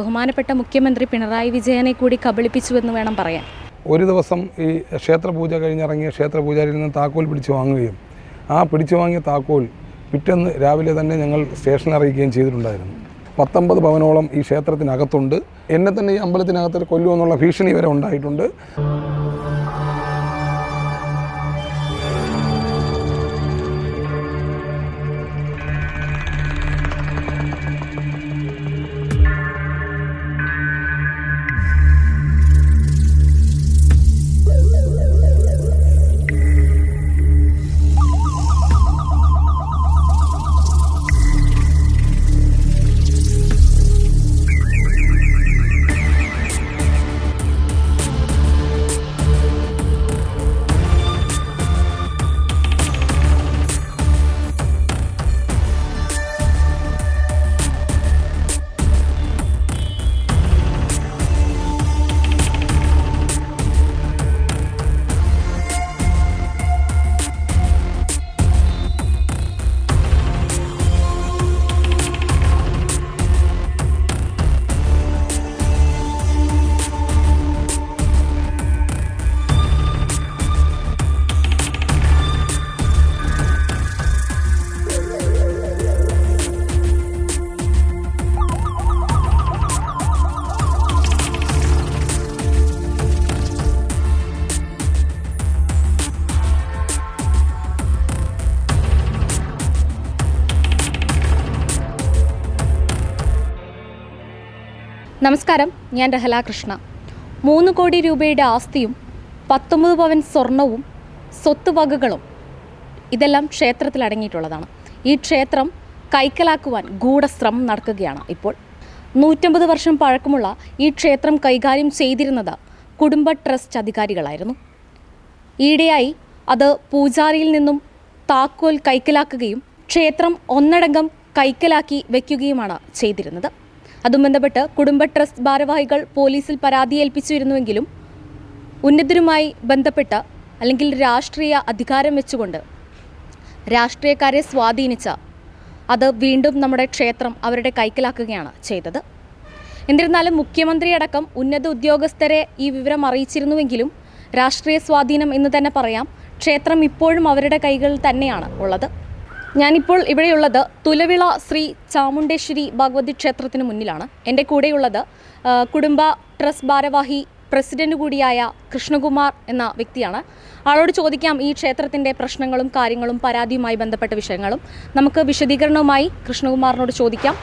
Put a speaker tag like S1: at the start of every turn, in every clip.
S1: ബഹുമാനപ്പെട്ട മുഖ്യമന്ത്രി പിണറായി വിജയനെ കൂടി കബളിപ്പിച്ചുവെന്ന് വേണം പറയാൻ.
S2: ഒരു ദിവസം ഈ ക്ഷേത്രപൂജ കഴിഞ്ഞിറങ്ങിയ ക്ഷേത്രപൂജാരിയിൽ നിന്ന് താക്കോൽ പിടിച്ചു വാങ്ങുകയും ആ പിടിച്ചു വാങ്ങിയ താക്കോൽ പിറ്റേന്ന് രാവിലെ തന്നെ ഞങ്ങൾ സ്റ്റേഷനിൽ അറിയിക്കുകയും ചെയ്തിട്ടുണ്ടായിരുന്നു. പത്തൊമ്പത് ഭവനോളം ഈ ക്ഷേത്രത്തിനകത്തുണ്ട്. എന്നെ തന്നെ ഈ അമ്പലത്തിനകത്ത് കൊല്ലുമെന്നുള്ള ഭീഷണി വരെ ഉണ്ടായിട്ടുണ്ട്.
S1: നമസ്കാരം ഞാൻ രഹല കൃഷ്ണ. മൂന്ന് കോടി രൂപയുടെ ആസ്തിയും പത്തൊമ്പത് പവൻ സ്വർണവും സ്വത്ത് വകകളും ഇതെല്ലാം ക്ഷേത്രത്തിൽ അടങ്ങിയിട്ടുള്ളതാണ്. ഈ ക്ഷേത്രം കൈക്കലാക്കുവാൻ ഗൂഢശ്രമം നടക്കുകയാണ് ഇപ്പോൾ. നൂറ്റമ്പത് വർഷം പഴക്കമുള്ള ഈ ക്ഷേത്രം കൈകാര്യം ചെയ്തിരുന്നത് കുടുംബ ട്രസ്റ്റ് അധികാരികളായിരുന്നു. ഈയിടെയായി അത് പൂജാരിയിൽ നിന്നും താക്കോൽ കൈക്കലാക്കുകയും ക്ഷേത്രം ഒന്നടങ്കം കൈക്കലാക്കി വയ്ക്കുകയുമാണ് ചെയ്തിരുന്നത്. അതും ബന്ധപ്പെട്ട് കുടുംബ ട്രസ്റ്റ് ഭാരവാഹികൾ പോലീസിൽ പരാതി ഏൽപ്പിച്ചിരുന്നുവെങ്കിലും ഉന്നതരുമായി ബന്ധപ്പെട്ട അല്ലെങ്കിൽ രാഷ്ട്രീയ അധികാരം വെച്ചുകൊണ്ട് രാഷ്ട്രീയക്കാരെ സ്വാധീനിച്ച അത് വീണ്ടും നമ്മുടെ ക്ഷേത്രം അവരുടെ കൈക്കലാക്കുകയാണ് ചെയ്തത്. എന്നിരുന്നാലും മുഖ്യമന്ത്രിയടക്കം ഉന്നത ഉദ്യോഗസ്ഥരെ ഈ വിവരം അറിയിച്ചിരുന്നുവെങ്കിലും രാഷ്ട്രീയ സ്വാധീനം എന്ന് തന്നെ പറയാം ക്ഷേത്രം ഇപ്പോഴും അവരുടെ കൈകളിൽ തന്നെയാണ് ഉള്ളത്. ഞാനിപ്പോൾ ഇവിടെയുള്ളത് തുലവിള ശ്രീ ചാമുണ്ടേശ്വരി ഭഗവതി ക്ഷേത്രത്തിന് മുന്നിലാണ്. എന്റെ കൂടെയുള്ളത് കുടുംബ ട്രസ്റ്റ് ഭാരവാഹി പ്രസിഡന്റ് കൂടിയായ കൃഷ്ണകുമാർ എന്ന വ്യക്തിയാണ്. ആളോട് ചോദിക്കാം ഈ ക്ഷേത്രത്തിന്റെ പ്രശ്നങ്ങളും കാര്യങ്ങളും പരാതിയുമായി ബന്ധപ്പെട്ട വിഷയങ്ങളും. നമുക്ക് വിശദീകരണവുമായി കൃഷ്ണകുമാറിനോട് ചോദിക്കാം.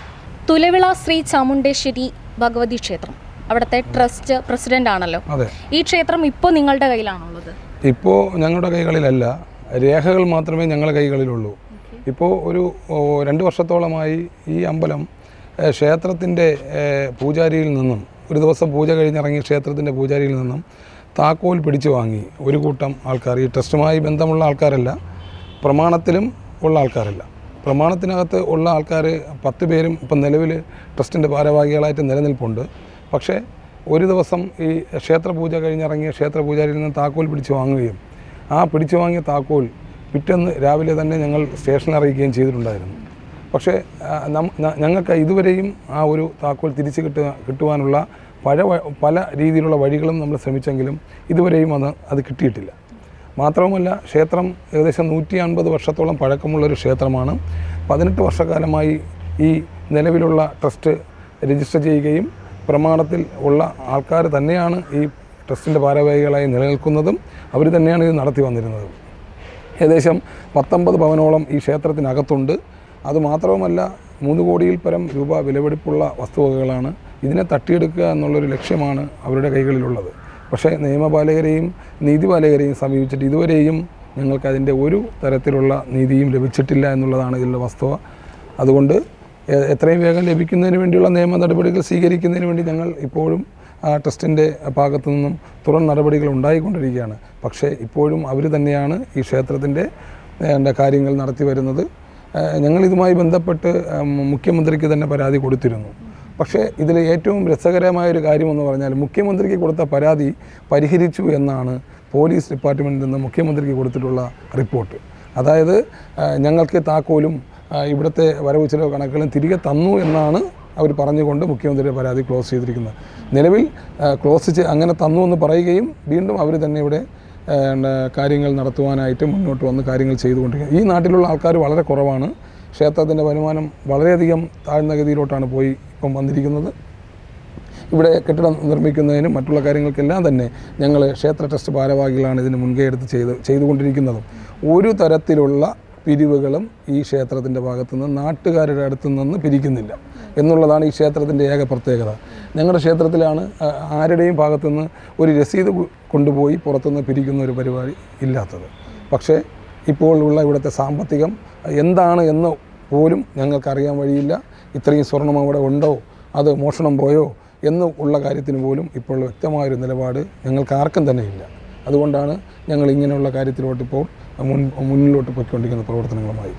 S1: തുലവിള ശ്രീ ചാമുണ്ടേശ്വരി ഭഗവതി ക്ഷേത്രം അവിടുത്തെ ട്രസ്റ്റ് പ്രസിഡന്റ് ആണല്ലോ. ഈ ക്ഷേത്രം ഇപ്പോൾ നിങ്ങളുടെ കയ്യിലാണുള്ളത്?
S2: ഇപ്പോൾ ഞങ്ങളുടെ കൈകളിലല്ല രേഖകൾ മാത്രമേ ഞങ്ങളുടെ കൈകളിലുള്ളൂ. ഇപ്പോൾ ഒരു രണ്ട് വർഷത്തോളമായി ഈ അമ്പലം ക്ഷേത്രത്തിന്റെ പൂജാരിയിൽ നിന്നും ഒരു ദിവസം പൂജ കഴിഞ്ഞിറങ്ങി ക്ഷേത്രത്തിന്റെ പൂജാരിയിൽ നിന്നും താക്കോൽ പിടിച്ചു വാങ്ങി. ഒരു കൂട്ടം ആൾക്കാർ ഈ ട്രസ്റ്റുമായി ബന്ധമുള്ള ആൾക്കാരല്ല പ്രമാണത്തിലും ഉള്ള ആൾക്കാരല്ല. പ്രമാണത്തിനകത്ത് ഉള്ള ആൾക്കാർ പത്ത് പേരും ഇപ്പം നിലവിൽ ട്രസ്റ്റിന്റെ ഭാരവാഹികളായിട്ട് നിലനിൽപ്പുണ്ട്. പക്ഷേ ഒരു ദിവസം ഈ ക്ഷേത്ര പൂജ കഴിഞ്ഞിറങ്ങിയ ക്ഷേത്ര പൂജാരിയിൽ നിന്ന് താക്കോൽ പിടിച്ചു വാങ്ങുകയും ആ പിടിച്ചു വാങ്ങിയ താക്കോൽ പിറ്റേന്ന് രാവിലെ തന്നെ ഞങ്ങൾ സ്റ്റേഷനിൽ അറിയിക്കുകയും ചെയ്തിട്ടുണ്ടായിരുന്നു. പക്ഷേ ഞങ്ങൾക്ക് ഇതുവരെയും ആ ഒരു താക്കോൽ തിരിച്ച് കിട്ടുക കിട്ടുവാനുള്ള പല പല രീതിയിലുള്ള വഴികളും നമ്മൾ ശ്രമിച്ചെങ്കിലും ഇതുവരെയും അത് അത് കിട്ടിയിട്ടില്ല. മാത്രവുമല്ല ക്ഷേത്രം ഏകദേശം നൂറ്റി അൻപത് വർഷത്തോളം പഴക്കമുള്ളൊരു ക്ഷേത്രമാണ്. പതിനെട്ട് വർഷക്കാലമായി ഈ നിലവിലുള്ള ട്രസ്റ്റ് രജിസ്റ്റർ ചെയ്യുകയും പ്രമാണത്തിൽ ഉള്ള ആൾക്കാർ തന്നെയാണ് ഈ ട്രസ്റ്റിന്റെ ഭാരവാഹികളായി നിലനിൽക്കുന്നതും അവർ തന്നെയാണ് ഇത് നടത്തി വന്നിരുന്നതും. ഏകദേശം പത്തൊമ്പത് ഭവനോളം ഈ ക്ഷേത്രത്തിനകത്തുണ്ട്. അതുമാത്രവുമല്ല മൂന്ന് കോടിയിൽ പരം രൂപ വിലപിടിപ്പുള്ള വസ്തുവകകളാണ് ഇതിനെ തട്ടിയെടുക്കുക എന്നുള്ളൊരു ലക്ഷ്യമാണ് അവരുടെ കൈകളിലുള്ളത്. പക്ഷേ നിയമപാലകരെയും നീതിപാലകരെയും സമീപിച്ചിട്ട് ഇതുവരെയും ഞങ്ങൾക്ക് അതിന്റെ ഒരു തരത്തിലുള്ള നീതിയും ലഭിച്ചിട്ടില്ല എന്നുള്ളതാണ് ഇതിലുള്ള വസ്തുവ. അതുകൊണ്ട് എത്രയും വേഗം ലഭിക്കുന്നതിന് വേണ്ടിയുള്ള നിയമ നടപടികൾ സ്വീകരിക്കുന്നതിന് വേണ്ടി ഞങ്ങൾ ഇപ്പോഴും ആ ട്രസ്റ്റിന്റെ ഭാഗത്തു നിന്നും തുടർ നടപടികൾ ഉണ്ടായിക്കൊണ്ടിരിക്കുകയാണ്. പക്ഷേ ഇപ്പോഴും അവർ തന്നെയാണ് ഈ ക്ഷേത്രത്തിന്റെ കാര്യങ്ങൾ നടത്തി വരുന്നത്. ഞങ്ങളിതുമായി ബന്ധപ്പെട്ട് മുഖ്യമന്ത്രിക്ക് തന്നെ പരാതി കൊടുത്തിരുന്നു. പക്ഷേ ഇതിൽ ഏറ്റവും രസകരമായ ഒരു കാര്യമെന്ന് പറഞ്ഞാൽ മുഖ്യമന്ത്രിക്ക് കൊടുത്ത പരാതി പരിഹരിച്ചു എന്നാണ് പോലീസ് ഡിപ്പാർട്ട്മെന്റിൽ നിന്ന് മുഖ്യമന്ത്രിക്ക് കൊടുത്തിട്ടുള്ള റിപ്പോർട്ട്. അതായത് ഞങ്ങൾക്ക് താക്കോലും ഇവിടുത്തെ വരവ് ചിലവ് കണക്കുകളും തിരികെ തന്നു എന്നാണ് അവർ പറഞ്ഞുകൊണ്ട് മുഖ്യമന്ത്രിയുടെ പരാതി ക്ലോസ് ചെയ്തിരിക്കുന്നത് നിലവിൽ ക്ലോസ് അങ്ങനെ തന്നു എന്ന് പറയുകയും വീണ്ടും അവർ തന്നെ ഇവിടെ കാര്യങ്ങൾ നടത്തുവാനായിട്ട് മുന്നോട്ട് വന്ന് കാര്യങ്ങൾ ചെയ്തുകൊണ്ടിരിക്കുന്നത് ഈ നാട്ടിലുള്ള ആൾക്കാർ വളരെ കുറവാണ്. ക്ഷേത്രത്തിന്റെ വരുമാനം വളരെയധികം താഴ്ന്ന ഗതിയിലോട്ടാണ് പോയി ഇപ്പം വന്നിരിക്കുന്നത്. ഇവിടെ കെട്ടിടം നിർമ്മിക്കുന്നതിനും മറ്റുള്ള കാര്യങ്ങൾക്കെല്ലാം തന്നെ ഞങ്ങൾ ക്ഷേത്ര ട്രസ്റ്റ് ഭാരവാഹികളാണ് ഇതിന് മുൻകൈ എടുത്ത് ചെയ്ത് ചെയ്തുകൊണ്ടിരിക്കുന്നതും. ഒരു തരത്തിലുള്ള പിരിവുകളും ഈ ക്ഷേത്രത്തിന്റെ ഭാഗത്തുനിന്ന് നാട്ടുകാരുടെ അടുത്തു നിന്ന് പിരിക്കുന്നില്ല. എന്നുള്ളതാണ് ഈ ക്ഷേത്രത്തിന്റെ ഏക പ്രത്യേകത. ഞങ്ങളുടെ ക്ഷേത്രത്തിലാണ് ആരുടെയും ഭാഗത്തുനിന്ന് ഒരു രസീത് കൊണ്ടുപോയി പുറത്തുനിന്ന് പിരിക്കുന്ന ഒരു പരിപാടി ഇല്ലാത്തത്. പക്ഷേ ഇപ്പോൾ ഉള്ള ഇവിടുത്തെ സാമ്പത്തികം എന്താണ് എന്ന് പോലും ഞങ്ങൾക്കറിയാൻ വഴിയില്ല. ഇത്രയും സ്വർണം അവിടെ ഉണ്ടോ? അത് മോഷണം പോയോ? എന്ന് ഉള്ള കാര്യത്തിന് പോലും ഇപ്പോൾ വ്യക്തമായൊരു നിലപാട് ഞങ്ങൾക്ക് ആർക്കും തന്നെ ഇല്ല. അതുകൊണ്ടാണ് ഞങ്ങൾ ഇങ്ങനെയുള്ള കാര്യത്തിലോട്ട് ഇപ്പോൾ മുൻ മുന്നിലോട്ട് പോയിക്കൊണ്ടിരിക്കുന്ന പ്രവർത്തനങ്ങളുമായി.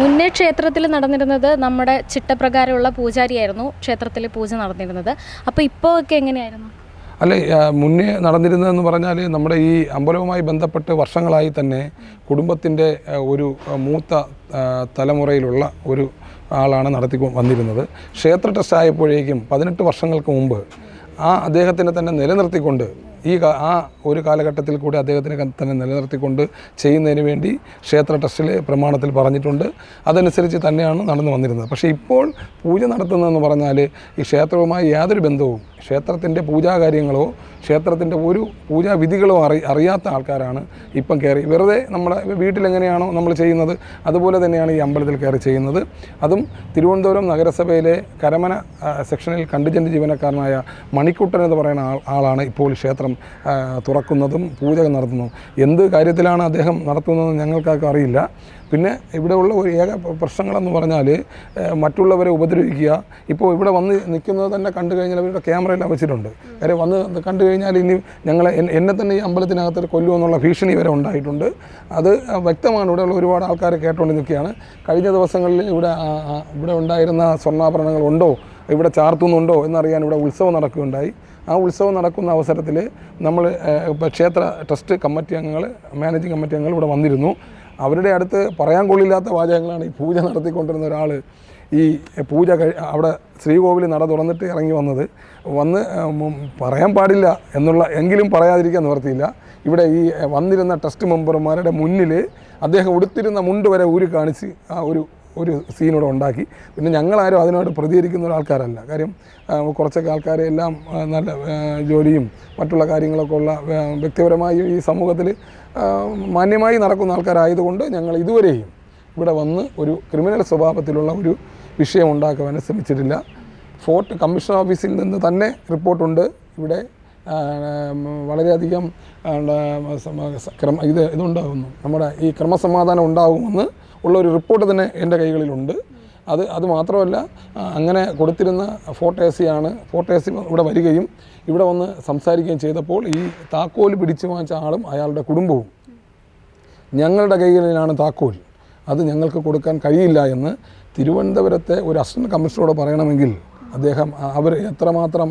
S1: മുന്നേ ക്ഷേത്രത്തിൽ നടന്നിരുന്നത് നമ്മുടെ ചിട്ടപ്രകാരമുള്ള പൂജാരിയായിരുന്നു ക്ഷേത്രത്തിൽ പൂജ നടന്നിരുന്നത്. അപ്പോൾ ഇപ്പോൾ ഒക്കെ എങ്ങനെയായിരുന്നു?
S2: അല്ല മുന്നേ നടന്നിരുന്നതെന്ന് പറഞ്ഞാൽ നമ്മുടെ ഈ അമ്പലവുമായി ബന്ധപ്പെട്ട് വർഷങ്ങളായി തന്നെ കുടുംബത്തിന്റെ ഒരു മൂത്ത തലമുറയിലുള്ള ഒരു ആളാണ് നടത്തി വന്നിരുന്നത്. ക്ഷേത്ര ട്രസ്റ്റ് ആയപ്പോഴേക്കും പതിനെട്ട് വർഷങ്ങൾക്ക് മുമ്പ് ആ അദ്ദേഹത്തിനെ തന്നെ നിലനിർത്തിക്കൊണ്ട് ഈ ആ ഒരു കാലഘട്ടത്തിൽ കൂടി അദ്ദേഹത്തിനെ തന്നെ നിലനിർത്തിക്കൊണ്ട് ചെയ്യുന്നതിന് വേണ്ടി ക്ഷേത്ര ട്രസ്റ്റിലെ പ്രമാണത്തിൽ പറഞ്ഞിട്ടുണ്ട്. അതനുസരിച്ച് തന്നെയാണ് നടന്നു വന്നിരുന്നത്. പക്ഷേ ഇപ്പോൾ പൂജ നടത്തുന്നതെന്ന് പറഞ്ഞാൽ ഈ ക്ഷേത്രവുമായി യാതൊരു ബന്ധവും ക്ഷേത്രത്തിന്റെ പൂജാകാര്യങ്ങളോ ക്ഷേത്രത്തിന്റെ ഒരു പൂജാവിധികളോ അറി അറിയാത്ത ആൾക്കാരാണ് ഇപ്പം കയറി. വെറുതെ നമ്മുടെ വീട്ടിലെങ്ങനെയാണോ നമ്മൾ ചെയ്യുന്നത് അതുപോലെ തന്നെയാണ് ഈ അമ്പലത്തിൽ കയറി ചെയ്യുന്നത്. അതും തിരുവനന്തപുരം നഗരസഭയിലെ കരമന സെക്ഷനിൽ കണ്ടിജന്റ് ജീവനക്കാരനായ മണിക്കുട്ടൻ എന്ന് പറയുന്ന ആൾ ആളാണ് ഇപ്പോൾ ക്ഷേത്രം തുറക്കുന്നതും പൂജ നടത്തുന്നതും. എന്ത് കാര്യത്തിലാണ് അദ്ദേഹം നടത്തുന്നതെന്ന് ഞങ്ങൾക്കൊക്കെ അറിയില്ല. പിന്നെ ഇവിടെയുള്ള ഒരു ഏക പ്രശ്നങ്ങളെന്ന് പറഞ്ഞാൽ മറ്റുള്ളവരെ ഉപദ്രവിക്കുക. ഇപ്പോൾ ഇവിടെ വന്ന് നിൽക്കുന്നത് തന്നെ കണ്ടു കഴിഞ്ഞാൽ അവരുടെ ക്യാമറയെല്ലാം വെച്ചിട്ടുണ്ട്. കാര്യം വന്ന് കണ്ടു കഴിഞ്ഞാൽ ഇനി ഞങ്ങളെ എന്നെ തന്നെ ഈ അമ്പലത്തിനകത്ത് കൊല്ലുമെന്നുള്ള ഭീഷണി വരെ ഉണ്ടായിട്ടുണ്ട്. അത് വ്യക്തമാണ്. ഇവിടെയുള്ള ഒരുപാട് ആൾക്കാർ കേട്ടുകൊണ്ട് നിൽക്കുകയാണ്. കഴിഞ്ഞ ദിവസങ്ങളിൽ ഇവിടെ ഇവിടെ ഉണ്ടായിരുന്ന സ്വർണാഭരണങ്ങൾ ഉണ്ടോ? ഇവിടെ ചാർത്തുന്നുണ്ടോ? എന്നറിയാൻ ഇവിടെ ഉത്സവം നടക്കുകയുണ്ടായി. ആ ഉത്സവം നടക്കുന്ന അവസരത്തിൽ നമ്മൾ ക്ഷേത്ര ട്രസ്റ്റ് കമ്മിറ്റി അംഗങ്ങൾ മാനേജിംഗ് കമ്മിറ്റി അംഗങ്ങൾ ഇവിടെ വന്നിരുന്നു. അവരുടെ അടുത്ത് പറയാൻ കൊള്ളില്ലാത്ത വാചകങ്ങളാണ് ഈ പൂജ നടത്തിക്കൊണ്ടിരുന്ന ഒരാൾ ഈ പൂജ കഴി അവിടെ ശ്രീകോവിൽ നട തുറന്നിട്ട് ഇറങ്ങി വന്നത്. വന്ന് പറയാൻ പാടില്ല എന്നുള്ള എങ്കിലും പറയാതിരിക്കാൻ നിവർത്തിയില്ല. ഇവിടെ ഈ വന്നിരുന്ന ട്രസ്റ്റ് മെമ്പർമാരുടെ മുന്നിൽ അദ്ദേഹം ഉടുത്തിരുന്ന മുണ്ട് വരെ ഊരി കാണിച്ച് ആ ഒരു ഒരു സീനൂടെ ഉണ്ടാക്കി. പിന്നെ ഞങ്ങളാരും അതിനോട് പ്രതികരിക്കുന്ന ഒരാൾക്കാരല്ല. കാര്യം കുറച്ചൊക്കെ ആൾക്കാരെ എല്ലാം നല്ല ജോലിയും മറ്റുള്ള കാര്യങ്ങളൊക്കെ ഉള്ള വ്യക്തിപരമായി ഈ സമൂഹത്തിൽ മാന്യമായി നടക്കുന്ന ആൾക്കാരായതുകൊണ്ട് ഞങ്ങൾ ഇതുവരെയും ഇവിടെ വന്ന് ഒരു ക്രിമിനൽ സ്വഭാവത്തിലുള്ള ഒരു വിഷയം ഉണ്ടാക്കുവാൻ ശ്രമിച്ചിട്ടില്ല ഫോർട്ട് കമ്മീഷൻ ഓഫീസിൽ നിന്ന് തന്നെ റിപ്പോർട്ടുണ്ട്. ഇവിടെ വളരെയധികം ഇത് ഇതുണ്ടാകുന്നു. നമ്മുടെ ഈ ക്രമസമാധാനം ഉണ്ടാകുമെന്ന് ഉള്ള ഒരു റിപ്പോർട്ട് തന്നെ എന്റെ കൈകളിലുണ്ട്. അത് അത് മാത്രമല്ല അങ്ങനെ കൊടുത്തിരുന്ന ഫോട്ടേസിയാണ് എ സിയാണ് ഫോർട്ട് എ സി ഇവിടെ വരികയും ഇവിടെ വന്ന് സംസാരിക്കുകയും ചെയ്തപ്പോൾ ഈ താക്കോൽ പിടിച്ചു വാങ്ങിച്ച ആളും അയാളുടെ കുടുംബവും. ഞങ്ങളുടെ കൈകളിലാണ് താക്കോൽ. അത് ഞങ്ങൾക്ക് കൊടുക്കാൻ കഴിയില്ല എന്ന് തിരുവനന്തപുരത്തെ ഒരു അസിസ്റ്റന്റ് കമ്മീഷണറോട് പറയണമെങ്കിൽ അദ്ദേഹം അവർ എത്രമാത്രം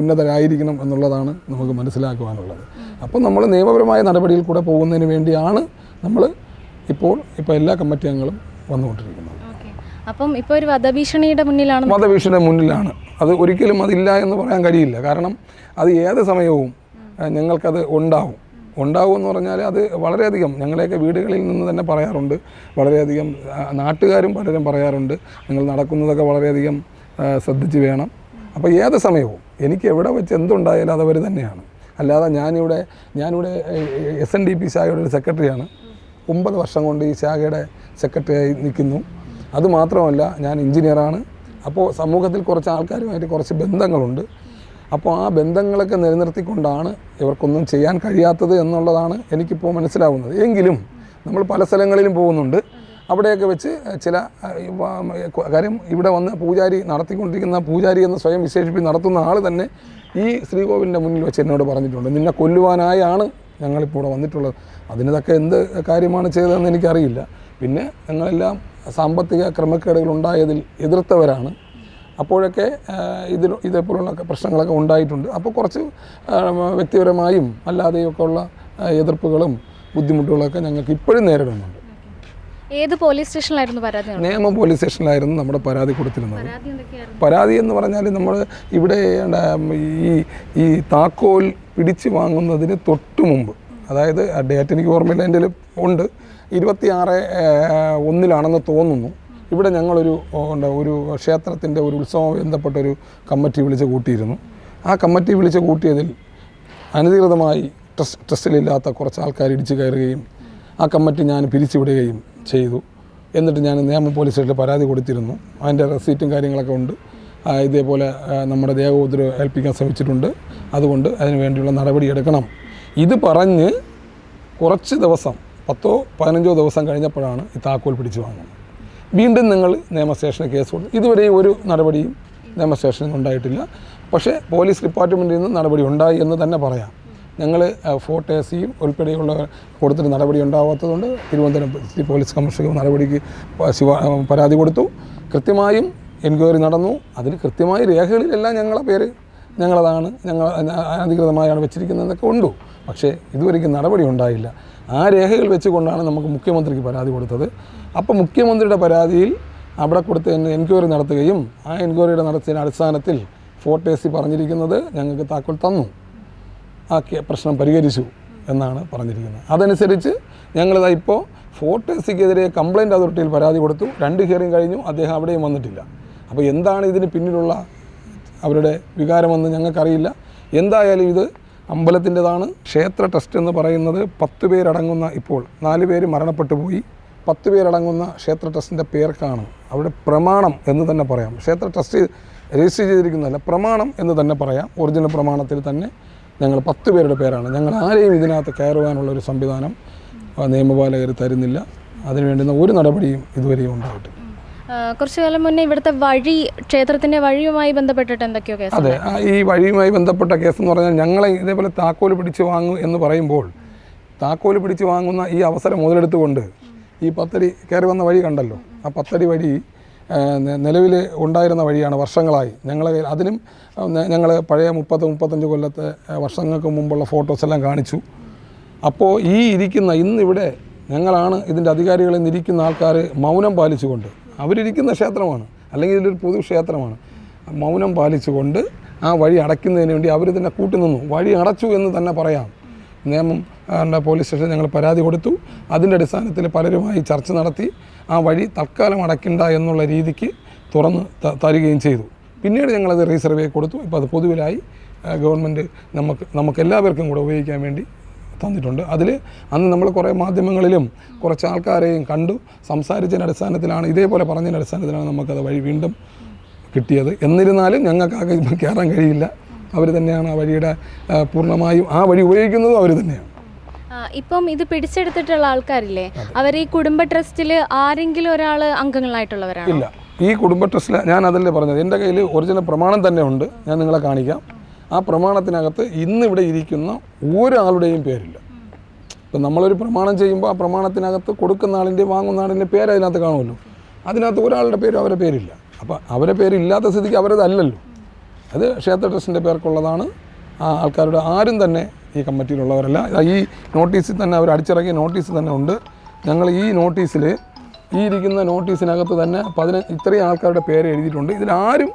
S2: ഉന്നതരായിരിക്കണം എന്നുള്ളതാണ് നമുക്ക് മനസ്സിലാക്കുവാനുള്ളത്. അപ്പം നമ്മൾ നിയമപരമായ നടപടിയിൽ കൂടെ പോകുന്നതിന് വേണ്ടിയാണ് നമ്മൾ ഇപ്പോൾ ഇപ്പോൾ എല്ലാ കമ്മിറ്റി അംഗങ്ങളും വന്നുകൊണ്ടിരിക്കുന്നത്
S1: അപ്പം ഇപ്പോൾ ഒരു വധഭീഷണിയുടെ മുന്നിലാണ്
S2: വധഭീഷണിയുടെ മുന്നിലാണ്. അത് ഒരിക്കലും അതില്ല എന്ന് പറയാൻ കഴിയില്ല. കാരണം അത് ഏത് സമയവും ഞങ്ങൾക്കത് ഉണ്ടാവും. ഉണ്ടാവും എന്ന് പറഞ്ഞാൽ അത് വളരെയധികം ഞങ്ങളെയൊക്കെ വീടുകളിൽ നിന്ന് തന്നെ പറയാറുണ്ട്. വളരെയധികം നാട്ടുകാരും പലരും പറയാറുണ്ട്. നിങ്ങൾ നടക്കുന്നതൊക്കെ വളരെയധികം ശ്രദ്ധിച്ച് വേണം. അപ്പോൾ ഏത് സമയവും എനിക്ക് എവിടെ വെച്ച് എന്തുണ്ടായാലും അതവർ തന്നെയാണ്. അല്ലാതെ ഞാനിവിടെ ഞാനിവിടെ എസ് എൻ ഡി പി ശാഖയുടെ ഒരു സെക്രട്ടറിയാണ്. ഒമ്പത് വർഷം കൊണ്ട് ഈ ശാഖയുടെ സെക്രട്ടറിയായി നിൽക്കുന്നു. അതുമാത്രമല്ല ഞാൻ എഞ്ചിനീയറാണ്. അപ്പോൾ സമൂഹത്തിൽ കുറച്ച് ആൾക്കാരുമായിട്ട് കുറച്ച് ബന്ധങ്ങളുണ്ട്. അപ്പോൾ ആ ബന്ധങ്ങളൊക്കെ നിലനിർത്തിക്കൊണ്ടാണ് ഇവർക്കൊന്നും ചെയ്യാൻ കഴിയാത്തത് എന്നുള്ളതാണ് എനിക്കിപ്പോൾ മനസ്സിലാവുന്നത്. എങ്കിലും നമ്മൾ പല സ്ഥലങ്ങളിലും പോകുന്നുണ്ട്. അവിടെയൊക്കെ വെച്ച് ചില കാര്യം ഇവിടെ വന്ന് പൂജാരി നടത്തിക്കൊണ്ടിരിക്കുന്ന പൂജാരി എന്ന് സ്വയം വിശേഷിപ്പിച്ച് നടത്തുന്ന ആൾ തന്നെ ഈ ശ്രീകോവിലിന്റെ മുന്നിൽ വെച്ച് എന്നോട് പറഞ്ഞിട്ടുണ്ട്. നിന്നെ കൊല്ലുവാനായാണ് ഞങ്ങളിപ്പോൾ ഇവിടെ വന്നിട്ടുള്ളത്. അതിനതൊക്കെ എന്ത് കാര്യമാണ് ചെയ്തതെന്ന് എനിക്കറിയില്ല. പിന്നെ ഞങ്ങളെല്ലാം സാമ്പത്തിക ക്രമക്കേടുകൾ ഉണ്ടായതിൽ എതിർത്തവരാണ്. അപ്പോഴൊക്കെ ഇതിൽ ഇതേപോലുള്ള പ്രശ്നങ്ങളൊക്കെ ഉണ്ടായിട്ടുണ്ട്. അപ്പോൾ കുറച്ച് വ്യക്തിപരമായും അല്ലാതെയൊക്കെ ഉള്ള എതിർപ്പുകളും ബുദ്ധിമുട്ടുകളൊക്കെ ഞങ്ങൾക്ക് ഇപ്പോഴും നേരിടുന്നുണ്ട്.
S1: ഏത് പോലീസ് സ്റ്റേഷനിലായിരുന്നു പരാതി നിയമം
S2: നേമം പോലീസ് സ്റ്റേഷനിലായിരുന്നു നമ്മുടെ പരാതി കൊടുത്തിരുന്നത്.
S1: പരാതി
S2: എന്ന് പറഞ്ഞാൽ നമ്മൾ ഇവിടെ ഈ ഈ താക്കോൽ പിടിച്ചു വാങ്ങുന്നതിന് തൊട്ട് മുമ്പ് അതായത് ഡേറ്റ് എനിക്ക് ഓർമ്മയില്ല എന്റെ ഉണ്ട്. ഇരുപത്തിയാറ് ഏഹ്, ഒന്നിലാണെന്ന് തോന്നുന്നു. ഇവിടെ ഞങ്ങളൊരു ഒരു ക്ഷേത്രത്തിന്റെ ഒരു ഉത്സവം ബന്ധപ്പെട്ടൊരു കമ്മിറ്റി വിളിച്ച് കൂട്ടിയിരുന്നു. ആ കമ്മിറ്റി വിളിച്ച് കൂട്ടിയതിൽ അനധികൃതമായി ട്രസ് ട്രസ്റ്റിലില്ലാത്ത കുറച്ച് ആൾക്കാർ ഇടിച്ചു കയറുകയും ആ കമ്മിറ്റി ഞാൻ പിരിച്ചുവിടുകയും ചെയ്തു. എന്നിട്ട് ഞാൻ നിയമ പോലീസ് സ്റ്റേഷനിൽ പരാതി കൊടുത്തിരുന്നു. അതിന്റെ റെസീറ്റും കാര്യങ്ങളൊക്കെ ഉണ്ട്. ഇതേപോലെ നമ്മുടെ ദേവോദ്രം ഏൽപ്പിക്കാൻ ശ്രമിച്ചിട്ടുണ്ട്. അതുകൊണ്ട് അതിന് വേണ്ടിയുള്ള നടപടി എടുക്കണം ഇത് പറഞ്ഞ് കുറച്ച് ദിവസം പത്തോ പതിനഞ്ചോ ദിവസം കഴിഞ്ഞപ്പോഴാണ് ഈ താക്കോൽ പിടിച്ചു വാങ്ങുന്നത്. വീണ്ടും നിങ്ങൾ നിയമ സ്റ്റേഷനിൽ കേസ് കൊടുത്തു ഇതുവരെ ഒരു നടപടിയും നിയമ സ്റ്റേഷനിൽ ഉണ്ടായിട്ടില്ല. പക്ഷേ പോലീസ് ഡിപ്പാർട്ട്മെന്റിൽ നിന്ന് നടപടി ഉണ്ടായി എന്ന് തന്നെ പറയാം. ഞങ്ങൾ ഫോട്ടോസിയും ഉൾപ്പെടെയുള്ള കൊടുത്തിട്ട് നടപടി ഉണ്ടാവാത്തതുകൊണ്ട് തിരുവനന്തപുരം സിറ്റി പോലീസ് കമ്മീഷണർക്ക് നടപടിക്ക് പരാതി കൊടുത്തു. കൃത്യമായും എൻക്വയറി നടന്നു. അതിൽ കൃത്യമായ രേഖകളിലെല്ലാം ഞങ്ങളുടെ പേര് ഞങ്ങളതാണ് ഞങ്ങൾ അനധികൃതമായാണ് വെച്ചിരിക്കുന്നതെന്നൊക്കെ ഉണ്ട്. പക്ഷേ ഇതുവരെയ്ക്കും നടപടി ഉണ്ടായില്ല. ആ രേഖകൾ വെച്ചുകൊണ്ടാണ് നമുക്ക് മുഖ്യമന്ത്രിക്ക് പരാതി കൊടുത്തത്. അപ്പോൾ മുഖ്യമന്ത്രിയുടെ പരാതിയിൽ അവിടെ കൊടുത്ത് എൻക്വയറി നടത്തുകയും ആ എൻക്വയറിയുടെ നടത്തിയ അടിസ്ഥാനത്തിൽ ഫോർട്ടേസി പറഞ്ഞിരിക്കുന്നത് ഞങ്ങൾക്ക് താക്കോൽ തന്നു. ആ പ്രശ്നം പരിഹരിച്ചു എന്നാണ് പറഞ്ഞിരിക്കുന്നത്. അതനുസരിച്ച് ഞങ്ങളിതാ ഇപ്പോൾ ഫോർട്ടേസിക്കെതിരെ കംപ്ലയിന്റ് അതോറിറ്റിയിൽ പരാതി കൊടുത്തു. രണ്ട് ഹിയറിംഗ് കഴിഞ്ഞു. അദ്ദേഹം അവിടെയും വന്നിട്ടില്ല. അപ്പോൾ എന്താണ് ഇതിന് പിന്നിലുള്ള അവരുടെ വികാരമെന്ന് ഞങ്ങൾക്കറിയില്ല. എന്തായാലും ഇത് അമ്പലത്തിന്റെതാണ് ക്ഷേത്ര ട്രസ്റ്റ് എന്ന് പറയുന്നത്. പത്ത് പേരടങ്ങുന്ന ഇപ്പോൾ നാല് പേര് മരണപ്പെട്ടു പോയി. പത്ത് പേരടങ്ങുന്ന ക്ഷേത്ര ട്രസ്റ്റിന്റെ പേർക്കാണ് അവിടെ പ്രമാണം എന്ന് തന്നെ പറയാം. ക്ഷേത്ര ട്രസ്റ്റ് രജിസ്റ്റർ ചെയ്തിരിക്കുന്നതല്ല പ്രമാണം എന്ന് തന്നെ പറയാം. ഒറിജിനൽ പ്രമാണത്തിൽ തന്നെ ഞങ്ങൾ പത്ത് പേരുടെ പേരാണ്. ഞങ്ങൾ ആരെയും ഇതിനകത്ത് കയറുവാനുള്ള ഒരു സംവിധാനം നിയമപാലകർ തരുന്നില്ല. അതിന് വേണ്ടുന്ന ഒരു നടപടിയും ഇതുവരെയും ഉണ്ടായിട്ടില്ല.
S1: കുറച്ചു കാലം മുന്നേ ഇവിടുത്തെ വഴി ക്ഷേത്രത്തിന്റെ വഴിയുമായി ബന്ധപ്പെട്ടിട്ട് എന്തൊക്കെയോ കേസ്
S2: അതെ ഈ വഴിയുമായി ബന്ധപ്പെട്ട കേസ് എന്ന് പറഞ്ഞാൽ ഞങ്ങളെ ഇതേപോലെ താക്കോൽ പിടിച്ച് വാങ്ങും എന്ന് പറയുമ്പോൾ താക്കോൽ പിടിച്ച് വാങ്ങുന്ന ഈ അവസരം മുതലെടുത്തുകൊണ്ട് ഈ പത്തടി കയറി വന്ന വഴി കണ്ടല്ലോ. ആ പത്തടി വഴി നിലവിൽ ഉണ്ടായിരുന്ന വഴിയാണ് വർഷങ്ങളായി. ഞങ്ങളെ കയ്യിൽ- അതിനും ഞങ്ങൾ പഴയ മുപ്പത്ത് മുപ്പത്തഞ്ച് കൊല്ലത്തെ വർഷങ്ങൾക്ക് മുമ്പുള്ള ഫോട്ടോസ് എല്ലാം കാണിച്ചു. അപ്പോൾ ഈ ഇരിക്കുന്ന ഇന്നിവിടെ ഞങ്ങളാണ് ഇതിന്റെ അധികാരികളിൽ നിന്നിരിക്കുന്ന ആൾക്കാർ മൗനം പാലിച്ചുകൊണ്ട് അവരിരിക്കുന്ന ക്ഷേത്രമാണ്. അല്ലെങ്കിൽ ഇതിലൊരു പൊതു ക്ഷേത്രമാണ് മൗനം പാലിച്ചുകൊണ്ട് ആ വഴി അടയ്ക്കുന്നതിന് വേണ്ടി അവർ തന്നെ കൂട്ടി നിന്നു. വഴി അടച്ചു എന്ന് തന്നെ പറയാം. നിയമം പോലീസ് സ്റ്റേഷനിൽ ഞങ്ങൾ പരാതി കൊടുത്തു. അതിന്റെ അടിസ്ഥാനത്തിൽ പലരുമായി ചർച്ച നടത്തി ആ വഴി തൽക്കാലം അടയ്ക്കണ്ട എന്നുള്ള രീതിക്ക് തുറന്ന് തരികയും ചെയ്തു. പിന്നീട് ഞങ്ങളത് റീസർവേ കൊടുത്തു. ഇപ്പോൾ അത് പൊതുവിലായി ഗവൺമെന്റ് നമുക്ക് നമുക്ക് എല്ലാവർക്കും കൂടെ ഉപയോഗിക്കാൻ വേണ്ടി തന്നിട്ടുണ്ട് അതിൽ അന്ന് നമ്മൾ കുറേ മാധ്യമങ്ങളിലും കുറച്ച് ആൾക്കാരെയും കണ്ടു. സംസാരിച്ചതിന്റെ അടിസ്ഥാനത്തിലാണ് ഇതേപോലെ പറഞ്ഞതിന്റെ അടിസ്ഥാനത്തിലാണ് നമുക്കത് വഴി വീണ്ടും കിട്ടിയത്. എന്നിരുന്നാലും ഞങ്ങൾക്ക് ആകെ ഇപ്പം കയറാൻ കഴിയില്ല. അവർ തന്നെയാണ് ആ വഴിയുടെ പൂർണമായും ആ വഴി ഉപയോഗിക്കുന്നതും അവർ തന്നെയാണ്.
S1: ഇപ്പം ഇത് പിടിച്ചെടുത്തിട്ടുള്ള ആൾക്കാരില്ലേ? അവർ ഈ കുടുംബ ട്രസ്റ്റിൽ ആരെങ്കിലും ഒരാൾ അംഗങ്ങളായിട്ടുള്ളവരാണ്?
S2: ഇല്ല. ഈ കുടുംബ ട്രസ്റ്റിൽ ഞാൻ അതല്ലേ പറഞ്ഞത്. എന്റെ കയ്യിൽ ഒറിജിനൽ പ്രമാണം തന്നെ ഉണ്ട്. ഞാൻ നിങ്ങളെ കാണിക്കാം. ആ പ്രമാണത്തിനകത്ത് ഇന്നിവിടെ ഇരിക്കുന്ന ഒരാളുടെയും പേരില്ല. ഇപ്പം നമ്മളൊരു പ്രമാണം ചെയ്യുമ്പോൾ ആ പ്രമാണത്തിനകത്ത് കൊടുക്കുന്ന ആളിന്റെ വാങ്ങുന്ന ആളിന്റെ പേര് അതിനകത്ത് കാണുമല്ലോ. അതിനകത്ത് ഒരാളുടെ പേരും അവരെ പേരില്ല. അപ്പോൾ അവരെ പേരില്ലാത്ത സ്ഥിതിക്ക് അവരതല്ലല്ലോ അത് ക്ഷേത്ര ട്രസ്റ്റിന്റെ പേർക്കുള്ളതാണ്. ആ ആൾക്കാരുടെ ആരും തന്നെ ഈ കമ്മിറ്റിയിലുള്ളവരല്ല. ഈ നോട്ടീസിൽ തന്നെ അവർ അടിച്ചിറങ്ങിയ നോട്ടീസ് തന്നെ ഉണ്ട്. ഞങ്ങൾ ഈ നോട്ടീസിൽ ഈ ഇരിക്കുന്ന നോട്ടീസിനകത്ത് തന്നെ പതിന ഇത്രയും ആൾക്കാരുടെ പേര് എഴുതിയിട്ടുണ്ട്. ഇതിലാരും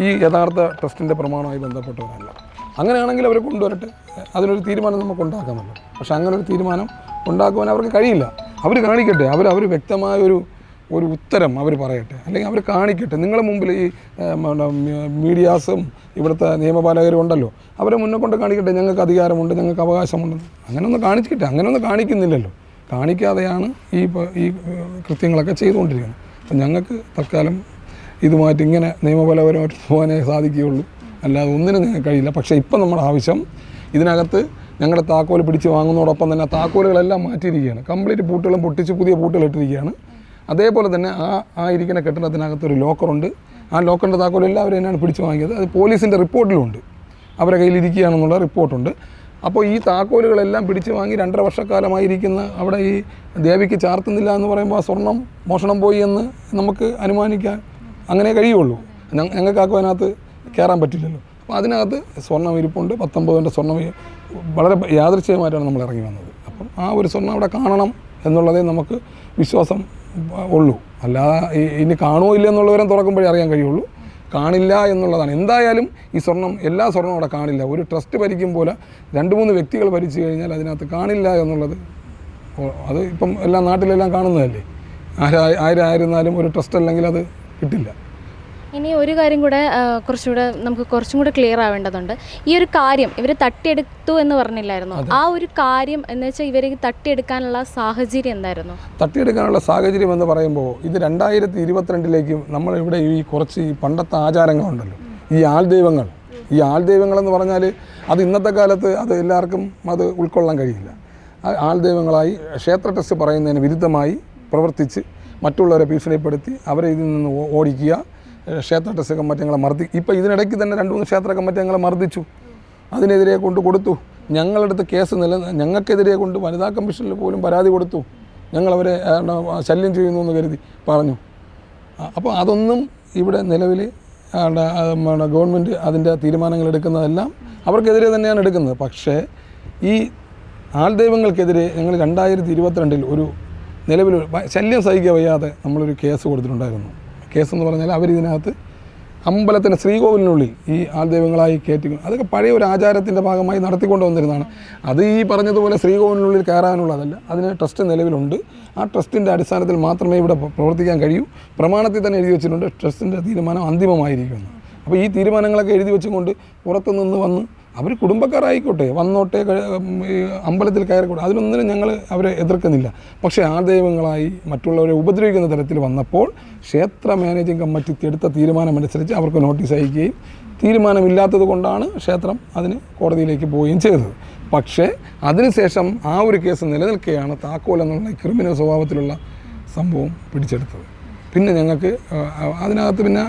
S2: ഈ യഥാർത്ഥ ട്രസ്റ്റിന്റെ പ്രമാണമായി ബന്ധപ്പെട്ടവരല്ല. അങ്ങനെയാണെങ്കിൽ അവരെ കൊണ്ടുവരട്ടെ. അതിനൊരു തീരുമാനം നമുക്ക് ഉണ്ടാക്കാമല്ലോ. പക്ഷെ അങ്ങനെ ഒരു തീരുമാനം ഉണ്ടാക്കുവാൻ അവർക്ക് കഴിയില്ല. അവർ കാണിക്കട്ടെ. അവർ അവർ വ്യക്തമായ ഒരു ഒരു ഉത്തരം അവർ പറയട്ടെ. അല്ലെങ്കിൽ അവർ കാണിക്കട്ടെ. നിങ്ങളുടെ മുമ്പിൽ ഈ മീഡിയാസും ഇവിടുത്തെ നിയമപാലകരും ഉണ്ടല്ലോ. അവരെ മുന്നേ കൊണ്ട് കാണിക്കട്ടെ. ഞങ്ങൾക്ക് അധികാരമുണ്ട്. ഞങ്ങൾക്ക് അവകാശമുണ്ട്. അങ്ങനെ ഒന്ന് കാണിക്കട്ടെ അങ്ങനെ ഒന്നും കാണിക്കുന്നില്ലല്ലോ. കാണിക്കാതെയാണ് ഈ ഈ കൃത്യങ്ങളൊക്കെ ചെയ്തുകൊണ്ടിരിക്കുന്നത്. അപ്പം ഞങ്ങൾക്ക് തൽക്കാലം ഇതുമായിട്ട് ഇങ്ങനെ നിയമപരപരമായിട്ട് പോകാനേ സാധിക്കുകയുള്ളൂ. അല്ലാതെ ഒന്നിനും ഞങ്ങൾക്ക് കഴിയില്ല. പക്ഷേ ഇപ്പം നമ്മുടെ ആവശ്യം ഇതിനകത്ത് ഞങ്ങളുടെ താക്കോൽ പിടിച്ച് വാങ്ങുന്നതോടൊപ്പം തന്നെ താക്കോലുകളെല്ലാം മാറ്റിയിരിക്കുകയാണ്. കംപ്ലീറ്റ് പൂട്ടുകളും പൊട്ടിച്ച് പുതിയ പൂട്ടുകൾ ഇട്ടിരിക്കുകയാണ്. അതേപോലെ തന്നെ ആ ആ ഇരിക്കുന്ന കെട്ടിടത്തിനകത്ത് ഒരു ലോക്കറുണ്ട്. ആ ലോക്കറിന്റെ താക്കോൽ എല്ലാവരും തന്നെയാണ് പിടിച്ച് വാങ്ങിയത്. അത് പോലീസിന്റെ റിപ്പോർട്ടിലുണ്ട്. അവരുടെ കയ്യിൽ ഇരിക്കുകയാണെന്നുള്ള റിപ്പോർട്ടുണ്ട്. അപ്പോൾ ഈ താക്കോലുകളെല്ലാം പിടിച്ച് വാങ്ങി രണ്ടര വർഷക്കാലമായിരിക്കുന്ന അവിടെ ഈ ദേവിക്ക് ചാർത്തുന്നില്ല എന്ന് പറയുമ്പോൾ സ്വർണം മോഷണം പോയി എന്ന് നമുക്ക് അനുമാനിക്കാൻ അങ്ങനെ കഴിയുള്ളൂ. ഞങ്ങൾക്ക് ഞങ്ങൾക്കാർക്കും അതിനകത്ത് കയറാൻ പറ്റില്ലല്ലോ. അപ്പോൾ അതിനകത്ത് സ്വർണം ഇരിപ്പുണ്ട്. പത്തൊമ്പതിന്റെ സ്വർണം വളരെ യാദൃശ്യമായിട്ടാണ് നമ്മൾ ഇറങ്ങി വന്നത്. അപ്പം ആ ഒരു സ്വർണം അവിടെ കാണണം എന്നുള്ളതേ നമുക്ക് വിശ്വാസം ഉള്ളൂ. അല്ലാതെ ഇനി കാണുമോ ഇല്ല എന്നുള്ളവരെ തുറക്കുമ്പോഴേ അറിയാൻ കഴിയുള്ളൂ. കാണില്ല എന്നുള്ളതാണ്. എന്തായാലും ഈ സ്വർണം എല്ലാ സ്വർണവും അവിടെ കാണില്ല. ഒരു ട്രസ്റ്റ് ഭരിക്കും പോലെ രണ്ട് മൂന്ന് വ്യക്തികൾ ഭരിച്ചു കഴിഞ്ഞാൽ അതിനകത്ത് കാണില്ല എന്നുള്ളത് അത് ഇപ്പം എല്ലാ നാട്ടിലെല്ലാം കാണുന്നതല്ലേ? ആരാ ആരായിരുന്നാലും ഒരു ട്രസ്റ്റ് അല്ലെങ്കിൽ അത് കിട്ടില്ല.
S1: ഇനി ഒരു കാര്യം കൂടെ കുറച്ചുകൂടെ നമുക്ക് കുറച്ചും കൂടെ ക്ലിയർ ആവേണ്ടതുണ്ട്. ഈ ഒരു കാര്യം ഇവർ തട്ടിയെടുത്തു എന്ന് പറഞ്ഞില്ലായിരുന്നു? ആ ഒരു കാര്യം എന്ന് വെച്ചാൽ ഇവർ തട്ടിയെടുക്കാനുള്ള സാഹചര്യം എന്തായിരുന്നു?
S2: തട്ടിയെടുക്കാനുള്ള സാഹചര്യം എന്ന് പറയുമ്പോൾ ഇത് രണ്ടായിരത്തി ഇരുപത്തിരണ്ടിലേക്കും നമ്മളിവിടെ ഈ കുറച്ച് ഈ പണ്ടത്തെ ആചാരങ്ങളുണ്ടല്ലോ. ഈ ആൾ ദൈവങ്ങൾ ഈ ആൾ ആൾദൈവങ്ങളെന്ന് പറഞ്ഞാൽ അത് ഇന്നത്തെ കാലത്ത് അത് എല്ലാവർക്കും അത് ഉൾക്കൊള്ളാൻ കഴിയില്ല. ആൾ ദൈവങ്ങളായി ക്ഷേത്ര ടെസ്റ്റ് പറയുന്നതിന് വിരുദ്ധമായി പ്രവർത്തിച്ച് മറ്റുള്ളവരെ ഭീഷണിപ്പെടുത്തി അവരെ ഇതിൽ നിന്ന് ഓടിക്കുക ക്ഷേത്ര ടെസ്റ്റ് കമ്മിറ്റികളെ മർദ്ദി ഇപ്പോൾ ഇതിനിടയ്ക്ക് തന്നെ രണ്ട് മൂന്ന് ക്ഷേത്ര കമ്മിറ്റികളെ മർദ്ദിച്ചു. അതിനെതിരെ കൊണ്ട് കൊടുത്തു. ഞങ്ങളടുത്ത് കേസ് നില ഞങ്ങൾക്കെതിരെ കൊണ്ട് വനിതാ കമ്മീഷനിൽ പോലും പരാതി കൊടുത്തു. ഞങ്ങളവരെ ശല്യം ചെയ്യുന്നു എന്ന് കരുതി പറഞ്ഞു. അപ്പോൾ അതൊന്നും ഇവിടെ നിലവിൽ ഗവൺമെന്റ് അതിന്റെ തീരുമാനങ്ങൾ എടുക്കുന്നതെല്ലാം അവർക്കെതിരെ തന്നെയാണ് എടുക്കുന്നത്. പക്ഷേ ഈ ആൾദൈവങ്ങൾക്കെതിരെ ഞങ്ങൾ രണ്ടായിരത്തി ഇരുപത്തിരണ്ടിൽ ഒരു നിലവിൽ ശല്യം സഹിക്കാൻ വയ്യാതെ നമ്മളൊരു കേസ് കൊടുത്തിട്ടുണ്ടായിരുന്നു. എന്ന് പറഞ്ഞാൽ അവരിതിനകത്ത് അമ്പലത്തിന്റെ ശ്രീകോവിലിനുള്ളിൽ ഈ ആൾദൈവങ്ങളായി കയറ്റി അതൊക്കെ പഴയ ഒരു ആചാരത്തിന്റെ ഭാഗമായി നടത്തിക്കൊണ്ട് വന്നിരുന്നതാണ്. അത് ഈ പറഞ്ഞതുപോലെ ശ്രീകോവിലിനുള്ളിൽ കയറാനുള്ളതല്ല. അതിന് ട്രസ്റ്റ് നിലവിലുണ്ട്. ആ ട്രസ്റ്റിന്റെ അടിസ്ഥാനത്തിൽ മാത്രമേ ഇവിടെ പ്രവർത്തിക്കാൻ കഴിയൂ. പ്രമാണത്തിൽ തന്നെ എഴുതി വെച്ചിട്ടുണ്ട്. ട്രസ്റ്റിന്റെ തീരുമാനം അന്തിമമായിരിക്കുമെന്ന് അപ്പോൾ ഈ തീരുമാനങ്ങളൊക്കെ എഴുതി വെച്ചുകൊണ്ട് പുറത്തുനിന്ന് വന്ന് അവർ കുടുംബക്കാരായിക്കോട്ടെ വന്നോട്ടെ അമ്പലത്തിൽ കയറിക്കോട്ടെ അതിനൊന്നിനും ഞങ്ങൾ അവരെ എതിർക്കുന്നില്ല. പക്ഷേ ആ ദൈവങ്ങളായി മറ്റുള്ളവരെ ഉപദ്രവിക്കുന്ന തരത്തിൽ വന്നപ്പോൾ ക്ഷേത്ര മാനേജിംഗ് കമ്മിറ്റി എടുത്ത തീരുമാനമനുസരിച്ച് അവർക്ക് നോട്ടീസ് അയക്കുകയും തീരുമാനമില്ലാത്തത് കൊണ്ടാണ് ക്ഷേത്രം അതിന് കോടതിയിലേക്ക് പോവുകയും ചെയ്തത്. പക്ഷേ അതിനുശേഷം ആ ഒരു കേസ് നിലനിൽക്കുകയാണ് താക്കോൽ എന്നുള്ള ക്രിമിനൽ സ്വഭാവത്തിലുള്ള സംഭവം പിടിച്ചെടുത്തത്. പിന്നെ ഞങ്ങൾക്ക് അതിനകത്ത് പിന്നെ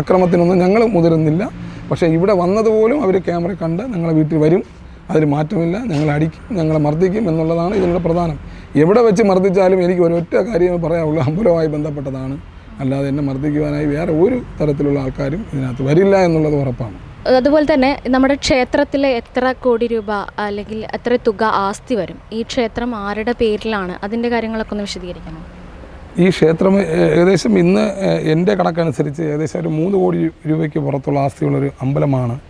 S2: അക്രമത്തിനൊന്നും ഞങ്ങൾ മുതിരുന്നില്ല പക്ഷേ ഇവിടെ വന്നതുപോലും അവർ ക്യാമറ കണ്ട് ഞങ്ങളെ വീട്ടിൽ വരും. അതിൽ മാറ്റമില്ല. ഞങ്ങളെ അടിക്കും ഞങ്ങളെ മർദ്ദിക്കും എന്നുള്ളതാണ് ഇതിനുള്ള പ്രധാനം. എവിടെ വെച്ച് മർദ്ദിച്ചാലും എനിക്ക് ഒരൊറ്റ കാര്യമേ പറയാനുള്ളൂ. അമ്പലവുമായി ബന്ധപ്പെട്ടതാണ്. അല്ലാതെ എന്നെ മർദ്ദിക്കുവാനായി വേറെ ഒരു തരത്തിലുള്ള ആൾക്കാരും ഇതിനകത്ത് വരില്ല എന്നുള്ളത് ഉറപ്പാണ്.
S1: അതുപോലെ തന്നെ നമ്മുടെ ക്ഷേത്രത്തിലെ എത്ര കോടി രൂപ അല്ലെങ്കിൽ എത്ര തുക ആസ്തി വരും? ഈ ക്ഷേത്രം ആരുടെ പേരിലാണ്? അതിന്റെ കാര്യങ്ങളൊക്കെ ഒന്ന് വിശദീകരിക്കണം
S2: ഈ ക്ഷേത്രം ഏകദേശം ഇന്ന് എന്റെ കണക്കനുസരിച്ച് ഏകദേശം ഒരു മൂന്ന് കോടി രൂപയ്ക്ക് പുറത്തുള്ള ആസ്തിയുള്ളൊരു അമ്പലമാണ്.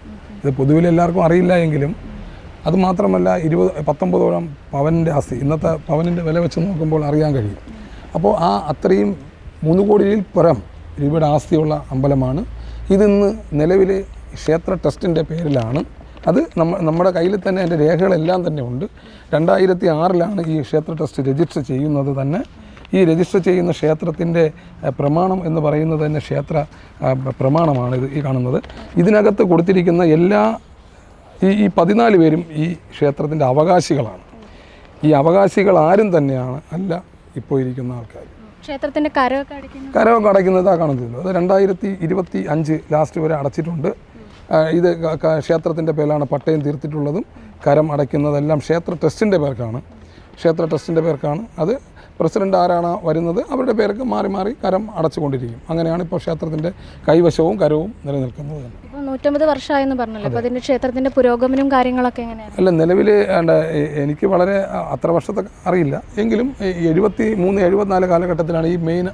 S2: ഇത് പൊതുവിൽ എല്ലാവർക്കും അറിയില്ല എങ്കിലും അത് മാത്രമല്ല ഇരുപത് പത്തൊമ്പതോളം പവനിന്റെ ആസ്തി ഇന്നത്തെ പവനിന്റെ വില വെച്ച് നോക്കുമ്പോൾ അറിയാൻ കഴിയും. അപ്പോൾ ആ അത്രയും മൂന്ന് കോടിയിൽ പുറം രൂപയുടെ ആസ്തിയുള്ള അമ്പലമാണ്. ഇതിന്ന് നിലവിലെ ക്ഷേത്ര ട്രസ്റ്റിന്റെ പേരിലാണ്. അത് നമ്മ നമ്മുടെ കയ്യിൽ തന്നെ അതിന്റെ രേഖകളെല്ലാം തന്നെ ഉണ്ട്. രണ്ടായിരത്തി ആറിലാണ് ഈ ക്ഷേത്ര ട്രസ്റ്റ് രജിസ്റ്റർ ചെയ്യുന്നത് തന്നെ. ഈ രജിസ്റ്റർ ചെയ്യുന്ന ക്ഷേത്രത്തിന്റെ പ്രമാണം എന്ന് പറയുന്നത് തന്നെ ക്ഷേത്ര പ്രമാണമാണ് ഇത് ഈ കാണുന്നത്. ഇതിനകത്ത് കൊടുത്തിരിക്കുന്ന എല്ലാ ഈ ഈ പതിനാല് പേരും ഈ ക്ഷേത്രത്തിന്റെ അവകാശികളാണ്. ഈ അവകാശികൾ ആരും തന്നെയാണ് അല്ല ഇപ്പോൾ ഇരിക്കുന്ന ആൾക്കാർ.
S1: ക്ഷേത്രത്തിന്റെ കരമൊക്കെ അടിക്കുന്നത്
S2: കരമൊക്കെ അടയ്ക്കുന്നത് ആ കാണുന്നില്ലോ അത് രണ്ടായിരത്തി ഇരുപത്തി അഞ്ച് ലാസ്റ്റ് വരെ അടച്ചിട്ടുണ്ട്. ഇത് ക്ഷേത്രത്തിന്റെ പേരിലാണ് പട്ടയം തീർത്തിട്ടുള്ളതും കരം അടയ്ക്കുന്നതെല്ലാം ക്ഷേത്ര ട്രസ്റ്റിന്റെ പേർക്കാണ്. ക്ഷേത്ര ട്രസ്റ്റിന്റെ പേർക്കാണ്. അത് പ്രസിഡന്റ് ആരാണ് വരുന്നത് അവരുടെ പേരൊക്കെ മാറി മാറി കരം അടച്ചുകൊണ്ടിരിക്കും. അങ്ങനെയാണ് ഇപ്പോൾ ക്ഷേത്രത്തിന്റെ കൈവശവും കരവും നിലനിൽക്കുന്നത്. തന്നെ
S1: നൂറ്റമ്പത് വർഷമായെന്ന് പറഞ്ഞല്ലോ. അപ്പോൾ അതിന്റെ ക്ഷേത്രത്തിന്റെ പുരോഗമനവും കാര്യങ്ങളൊക്കെ എങ്ങനെയാണ്?
S2: അല്ല നിലവിൽ എനിക്ക് വളരെ അത്ര വർഷത്തെ അറിയില്ല. എങ്കിലും എഴുപത്തി മൂന്ന് എഴുപത്തിനാല് കാലഘട്ടത്തിലാണ് ഈ മെയിൻ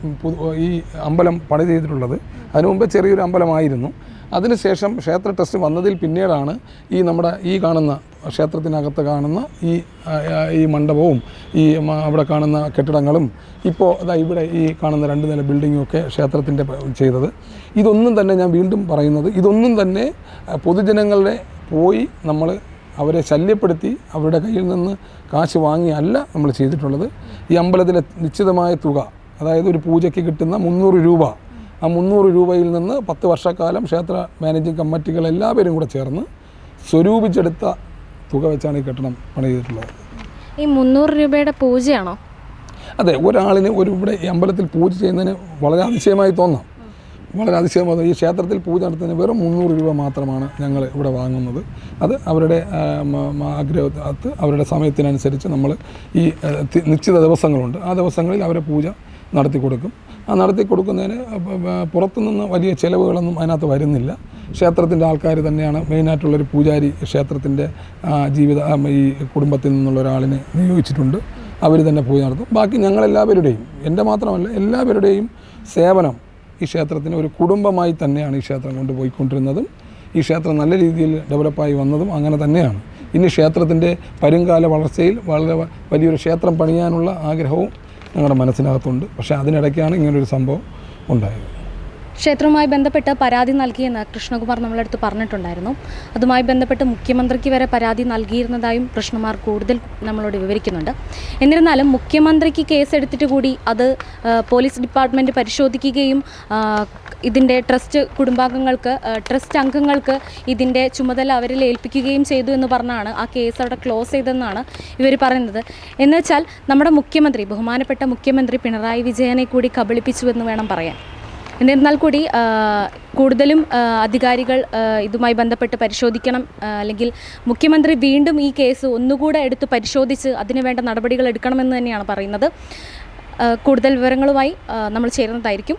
S2: ഈ അമ്പലം പണി ചെയ്തിട്ടുള്ളത്. അതിനു മുമ്പ് ചെറിയൊരു അമ്പലമായിരുന്നു. അതിനുശേഷം ക്ഷേത്ര ട്രസ്റ്റ് വന്നതിൽ പിന്നീടാണ് ഈ നമ്മുടെ ഈ കാണുന്ന ക്ഷേത്രത്തിനകത്ത് കാണുന്ന ഈ ഈ മണ്ഡപവും ഈ അവിടെ കാണുന്ന കെട്ടിടങ്ങളും ഇപ്പോൾ അതാ ഇവിടെ ഈ കാണുന്ന രണ്ട് നില ബിൽഡിങ്ങും ഒക്കെ ക്ഷേത്രത്തിന്റെ ചെയ്തത്. ഇതൊന്നും തന്നെ ഞാൻ വീണ്ടും പറയുന്നത് ഇതൊന്നും തന്നെ പൊതുജനങ്ങളെ പൊതുജനങ്ങളുടെ പോയി നമ്മൾ അവരെ ശല്യപ്പെടുത്തി അവരുടെ കയ്യിൽ നിന്ന് കാശ് വാങ്ങിയല്ല നമ്മൾ ചെയ്തിട്ടുള്ളത്. ഈ അമ്പലത്തിലെ നിശ്ചിതമായ തുക അതായത് ഒരു പൂജയ്ക്ക് കിട്ടുന്ന മുന്നൂറ് രൂപ ആ മുന്നൂറ് രൂപയിൽ നിന്ന് പത്ത് വർഷക്കാലം ക്ഷേത്ര മാനേജിംഗ് കമ്മിറ്റികൾ എല്ലാവരും കൂടെ ചേർന്ന് സ്വരൂപിച്ചെടുത്ത തുക വെച്ചാണ് ഈ കെട്ടിടം പണി ചെയ്തിട്ടുള്ളത്.
S1: ഈ മുന്നൂറ് രൂപയുടെ പൂജയാണോ?
S2: അതെ ഒരാളിന് ഒരു ഇവിടെ ഈ അമ്പലത്തിൽ പൂജ ചെയ്യുന്നതിന് വളരെ അതിശയമായി തോന്നാം. വളരെ അതിശയമായി ഈ ക്ഷേത്രത്തിൽ പൂജ നടത്തുന്നതിന് വെറും മുന്നൂറ് രൂപ മാത്രമാണ് ഞങ്ങൾ ഇവിടെ വാങ്ങുന്നത്. അത് അവരുടെ ആഗ്രഹത്ത് അവരുടെ സമയത്തിനനുസരിച്ച് നമ്മൾ ഈ നിശ്ചിത ദിവസങ്ങളുണ്ട്. ആ ദിവസങ്ങളിൽ അവരെ പൂജ നടത്തി കൊടുക്കും. ആ നടത്തി കൊടുക്കുന്നതിന് പുറത്തുനിന്ന് വലിയ ചിലവുകളൊന്നും അതിനകത്ത് വരുന്നില്ല. ക്ഷേത്രത്തിന്റെ ആൾക്കാർ തന്നെയാണ് മെയിനായിട്ടുള്ളൊരു പൂജാരി ക്ഷേത്രത്തിന്റെ ജീവിത ഈ കുടുംബത്തിൽ നിന്നുള്ള ഒരാളിനെ നിയോഗിച്ചിട്ടുണ്ട്. അവർ തന്നെ പൂജ നടത്തും. ബാക്കി ഞങ്ങളെല്ലാവരുടെയും എന്റെ മാത്രമല്ല എല്ലാവരുടെയും സേവനം ഈ ക്ഷേത്രത്തിന് ഒരു കുടുംബമായി തന്നെയാണ് ഈ ക്ഷേത്രം കൊണ്ടുപോയിക്കൊണ്ടിരുന്നതും ഈ ക്ഷേത്രം നല്ല രീതിയിൽ ഡെവലപ്പായി വന്നതും അങ്ങനെ തന്നെയാണ്. ഇനി ക്ഷേത്രത്തിന്റെ വരുംകാല വളർച്ചയിൽ വളരെ വലിയൊരു ക്ഷേത്രം പണിയാനുള്ള ആഗ്രഹവും ഞങ്ങളുടെ മനസ്സിനകത്തുണ്ട്. പക്ഷേ അതിനിടയ്ക്കാണ് ഇങ്ങനൊരു സംഭവം ഉണ്ടായത്.
S1: ക്ഷേത്രവുമായി ബന്ധപ്പെട്ട് പരാതി നൽകിയെന്ന് കൃഷ്ണകുമാർ നമ്മളടുത്ത് പറഞ്ഞിട്ടുണ്ടായിരുന്നു. അതുമായി ബന്ധപ്പെട്ട് മുഖ്യമന്ത്രിക്ക് വരെ പരാതി നൽകിയിരുന്നതായും കൃഷ്ണകുമാർ കൂടുതൽ നമ്മളോട് വിവരിക്കുന്നുണ്ട്. എന്നിരുന്നാലും മുഖ്യമന്ത്രിക്ക് കേസെടുത്തിട്ട് കൂടി അത് പോലീസ് ഡിപ്പാർട്ട്മെന്റ് പരിശോധിക്കുകയും ഇതിന്റെ ട്രസ്റ്റ് കുടുംബാംഗങ്ങൾക്ക് ട്രസ്റ്റ് അംഗങ്ങൾക്ക് ഇതിന്റെ ചുമതല അവരിൽ ഏൽപ്പിക്കുകയും ചെയ്തു എന്ന് പറഞ്ഞാണ് ആ കേസ് അവിടെ ക്ലോസ് ചെയ്തെന്നാണ് ഇവർ പറയുന്നത്. എന്നുവെച്ചാൽ നമ്മുടെ മുഖ്യമന്ത്രി ബഹുമാനപ്പെട്ട മുഖ്യമന്ത്രി പിണറായി വിജയനെ കൂടി കബളിപ്പിച്ചു എന്ന് വേണം പറയാൻ. എന്നിരുന്നാൽ കൂടി കൂടുതലും അധികാരികൾ ഇതുമായി ബന്ധപ്പെട്ട് പരിശോധിക്കണം. അല്ലെങ്കിൽ മുഖ്യമന്ത്രി വീണ്ടും ഈ കേസ് ഒന്നുകൂടെ എടുത്ത് പരിശോധിച്ച് അതിനുവേണ്ട നടപടികൾ എടുക്കണമെന്ന് തന്നെയാണ് പറയുന്നത്. കൂടുതൽ വിവരങ്ങളുമായി നമ്മൾ ചേരുന്നതായിരിക്കും.